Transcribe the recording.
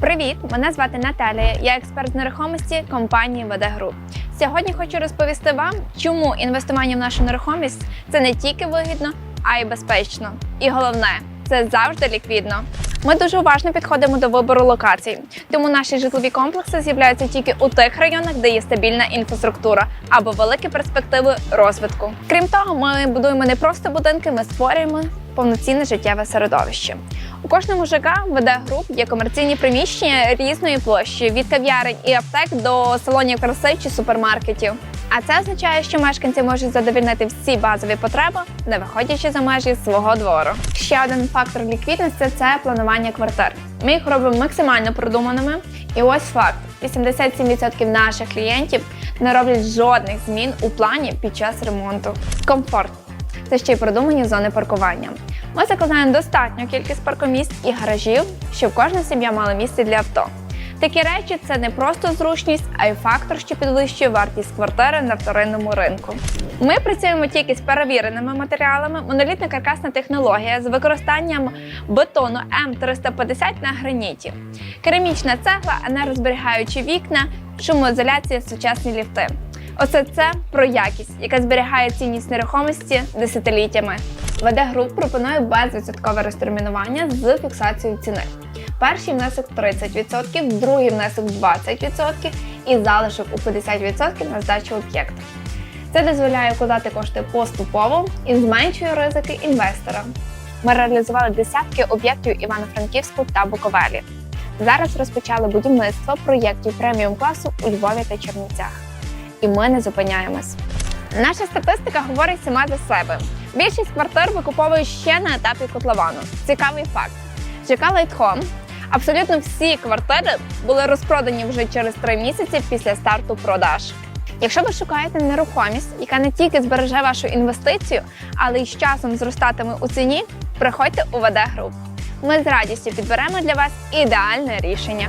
Привіт! Мене звати Наталія. Я експерт з нерухомості компанії Груп. Сьогодні хочу розповісти вам, чому інвестування в нашу нерухомість це не тільки вигідно, а й безпечно. І головне, це завжди ліквідно. Ми дуже уважно підходимо до вибору локацій, тому наші житлові комплекси з'являються тільки у тих районах, де є стабільна інфраструктура або великі перспективи розвитку. Крім того, ми будуємо не просто будинки, ми створюємо повноцінне життєве середовище. У кожному ЖК ВД груп є комерційні приміщення різної площі від кав'ярень і аптек до салонів краси чи супермаркетів. А це означає, що мешканці можуть задовільнити всі базові потреби, не виходячи за межі свого двору. Ще один фактор ліквідності це планування квартир. Ми їх робимо максимально продуманими. І ось факт: 87% наших клієнтів не роблять жодних змін у плані під час ремонту. Комфорт це ще й продумані зони паркування. Ми закладаємо достатню кількість паркомісць і гаражів, щоб кожна сім'я мала місце для авто. Такі речі це не просто зручність, а й фактор, що підвищує вартість квартири на вторинному ринку. Ми працюємо тільки з перевіреними матеріалами, монолітна каркасна технологія з використанням бетону М350 на граніті, керамічна цегла, енергозберігаючі вікна, шумоізоляція, сучасні ліфти. Оце це про якість, яка зберігає цінність нерухомості десятиліттями. ВД Груп пропонує безвідсоткове розтермінування з фіксацією ціни. Перший внесок 30%, другий внесок 20% і залишок у 50% на здачу об'єкта. Це дозволяє вкладати кошти поступово і зменшує ризики інвестора. Ми реалізували десятки об'єктів Івано-Франківську та Буковелі. Зараз розпочали будівництво проєктів преміум класу у Львові та Чернівцях. І ми не зупиняємось. Наша статистика говорить сама за себе. Більшість квартир викуповують ще на етапі котловану. Цікавий факт. ЖК Home абсолютно всі квартири були розпродані вже через три місяці після старту продаж. Якщо ви шукаєте нерухомість, яка не тільки збереже вашу інвестицію, але й з часом зростатиме у ціні, приходьте у ВД Груп. Ми з радістю підберемо для вас ідеальне рішення.